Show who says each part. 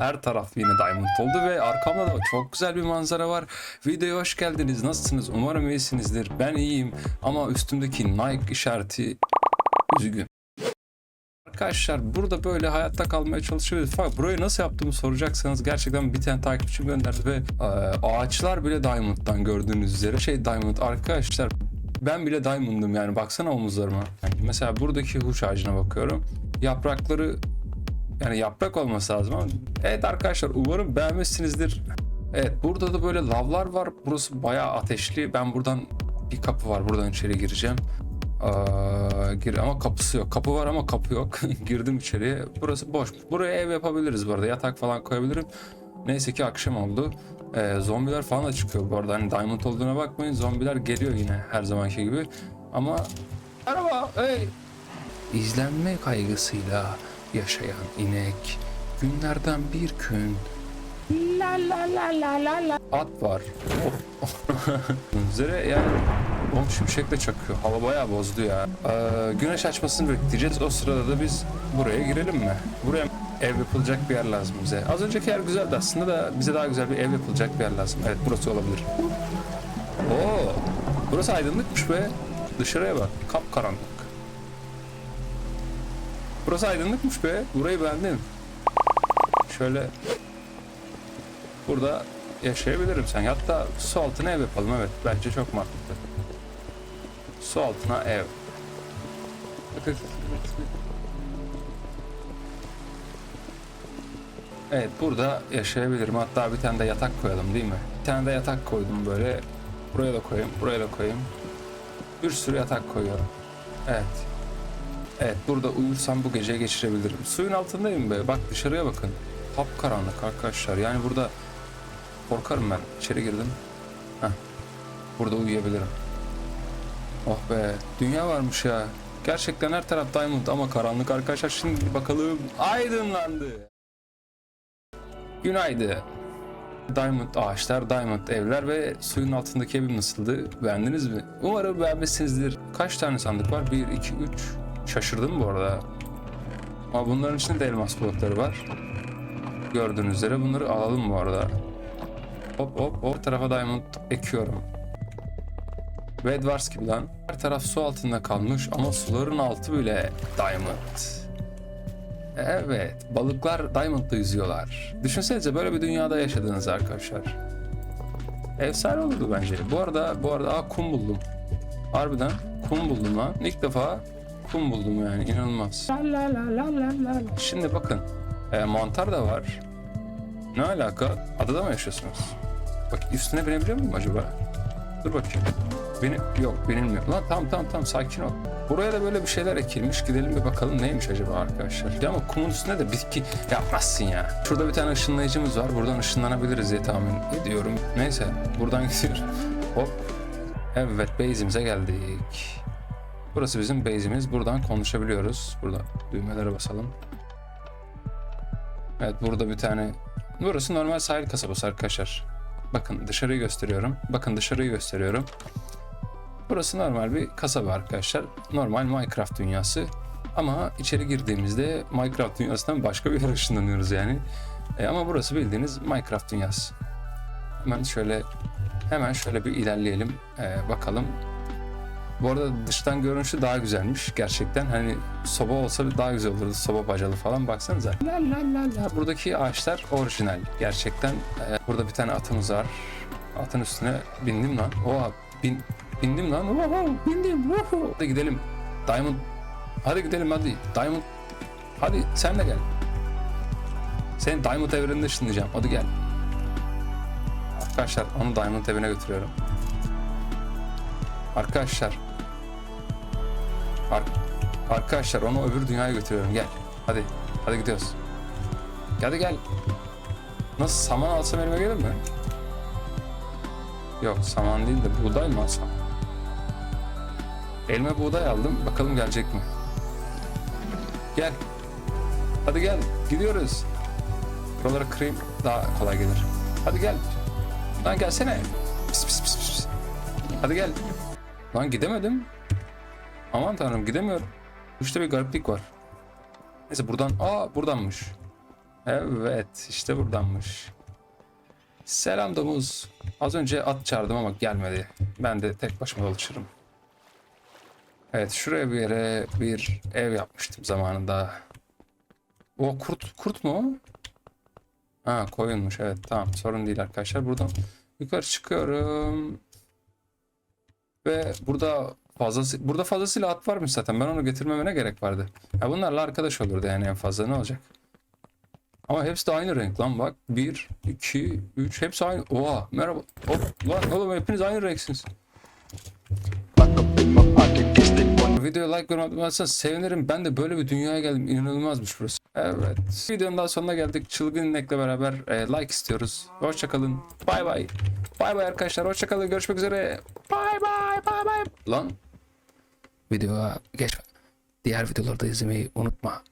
Speaker 1: Her taraf yine diamond oldu ve arkamda da çok güzel bir manzara var. Videoya hoş geldiniz. Nasılsınız? Umarım iyisinizdir. Ben iyiyim ama üstümdeki Nike işareti üzgün. Arkadaşlar burada böyle hayatta kalmaya çalışıyoruz. Fakat burayı nasıl yaptığımı soracaksanız gerçekten bir tane takipçim gönderdi ve e, ağaçlar bile Diamond'dan gördüğünüz üzere. Şey Diamond arkadaşlar ben bile Diamond'ım yani baksana omuzlarıma. Yani mesela buradaki huş ağacına bakıyorum. Yaprakları yani yaprak olması lazım ama evet arkadaşlar umarım beğenmişsinizdir. Evet burada da böyle lavlar var. Burası bayağı ateşli. Ben buradan bir kapı var. Buradan içeri gireceğim. Aa, gir ama kapısı yok. Kapı var ama kapı yok. Girdim içeriye. Burası boş. Buraya ev yapabiliriz bu arada. Yatak falan koyabilirim. Neyse ki akşam oldu. Ee, zombiler falan da çıkıyor bu arada. Hani diamond olduğuna bakmayın. Zombiler geliyor yine her zamanki gibi. Ama Merhaba. Hey. İzlenme kaygısıyla yaşayan inek. Günlerden bir gün La la la la la la. At var. Zere yani Oğlum şimşek de çakıyor. Hava bayağı bozdu ya. Ee, güneş açmasını bekleyeceğiz. O sırada da biz buraya girelim mi? Buraya ev yapılacak bir yer lazım bize. Az önceki yer güzeldi aslında da bize daha güzel bir ev yapılacak bir yer lazım. Evet burası olabilir. Oo, burası aydınlıkmış be. Dışarıya bak. Kapkaranlık. Burası aydınlıkmış be. Burayı beğendim. Şöyle burada yaşayabilirim sen. Hatta su altına ev yapalım evet. Bence çok mantıklı. Su altına ev. Evet burada yaşayabilirim. Hatta bir tane de yatak koyalım değil mi? Bir tane de yatak koydum böyle. Buraya da koyayım, buraya da koyayım. Bir sürü yatak koyuyorum. Evet. Evet burada uyursam bu gece geçirebilirim. Suyun altındayım be. Bak dışarıya bakın. Kapkaranlık arkadaşlar. Yani burada korkarım ben. İçeri girdim. Heh. Burada uyuyabilirim. Oh be. Dünya varmış ya. Gerçekten her taraf diamond ama karanlık arkadaşlar. Şimdi bakalım. Aydınlandı. Günaydın. Diamond ağaçlar, diamond evler ve suyun altındaki evim nasıldı? Beğendiniz mi? Umarım beğenmişsinizdir. Kaç tane sandık var? 1, 2, 3. Şaşırdım bu arada. Ama bunların içinde de elmas blokları var. Gördüğünüz üzere bunları alalım bu arada. Hop hop hop. Tarafa diamond ekiyorum. Ve Edwards gibi lan. Her taraf su altında kalmış ama suların altı bile diamond. Evet, balıklar Diamond'da yüzüyorlar. Düşünsenize böyle bir dünyada yaşadığınız arkadaşlar. Efsane olurdu bence. Bu arada, bu arada aa, kum buldum. Harbiden kum buldum lan. İlk defa kum buldum yani inanılmaz. Şimdi bakın, e, mantar da var. Ne alaka? Adada mı yaşıyorsunuz? Bak üstüne binebiliyor muyum acaba? Dur bakayım. Beni yok binilmiyor. Lan tamam tamam tamam sakin ol. Buraya da böyle bir şeyler ekilmiş. Gidelim bir bakalım neymiş acaba arkadaşlar. Ya ama kumun üstünde de bitki yapmazsın ya. Şurada bir tane ışınlayıcımız var. Buradan ışınlanabiliriz diye tahmin ediyorum. Neyse buradan gidiyoruz. Hop. Evet base'imize geldik. Burası bizim base'imiz. Buradan konuşabiliyoruz. Burada düğmelere basalım. Evet burada bir tane... Burası normal sahil kasabası arkadaşlar. Bakın dışarıyı gösteriyorum. Bakın dışarıyı gösteriyorum. Burası normal bir kasaba arkadaşlar. Normal Minecraft dünyası. Ama içeri girdiğimizde Minecraft dünyasından başka bir yere ışınlanıyoruz yani. E, ama burası bildiğiniz Minecraft dünyası. Hemen şöyle hemen şöyle bir ilerleyelim. E, bakalım. Bu arada dıştan görünüşü daha güzelmiş gerçekten. Hani soba olsa daha güzel olurdu. Soba bacalı falan baksanıza. La la la la. Buradaki ağaçlar orijinal gerçekten. E, burada bir tane atımız var. Atın üstüne bindim lan. Oha bin, Bindim lan. Oho, bindim. Oho. Hadi gidelim. Diamond. Hadi gidelim hadi. Diamond. Hadi sen de gel. Seni Diamond evreninde ışınlayacağım. Hadi gel. Arkadaşlar onu Diamond evine götürüyorum. Arkadaşlar. Ar Arkadaşlar onu öbür dünyaya götürüyorum. Gel. Hadi. Hadi gidiyoruz. Hadi gel. Nasıl saman alsam elime gelir mi? Yok saman değil de buğday mı alsam? Elime buğday aldım. Bakalım gelecek mi? Gel. Hadi gel. Gidiyoruz. Buraları kırayım. Daha kolay gelir. Hadi gel. Lan gelsene. Pis pis pis pis. Hadi gel. Lan gidemedim. Aman tanrım gidemiyorum. İşte bir gariplik var. Neyse buradan. Aa buradanmış. Evet işte buradanmış. Selam domuz. Az önce at çağırdım ama gelmedi. Ben de tek başıma dolaşırım. Evet şuraya bir yere bir ev yapmıştım zamanında. O kurt kurt mu? Ha koyunmuş evet tamam sorun değil arkadaşlar. Buradan yukarı çıkıyorum. Ve burada fazlası burada fazlasıyla at varmış zaten. Ben onu getirmeme ne gerek vardı? Ya bunlarla arkadaş olurdu yani en fazla ne olacak? Ama hepsi de aynı renk lan bak. 1, 2, 3 hepsi aynı. Oha merhaba. Hop lan oğlum hepiniz aynı renksiniz. Videoya like yorum atmazsanız sevinirim. Ben de böyle bir dünyaya geldim. İnanılmazmış burası. Evet. Videonun daha sonuna geldik. Çılgın inekle beraber e, like istiyoruz. Hoşçakalın. Bay bay. Bay bay arkadaşlar. Hoşçakalın. Görüşmek üzere. Bay bay. Bay bay. Lan. Videoya geçme. Diğer videolarda izlemeyi unutma.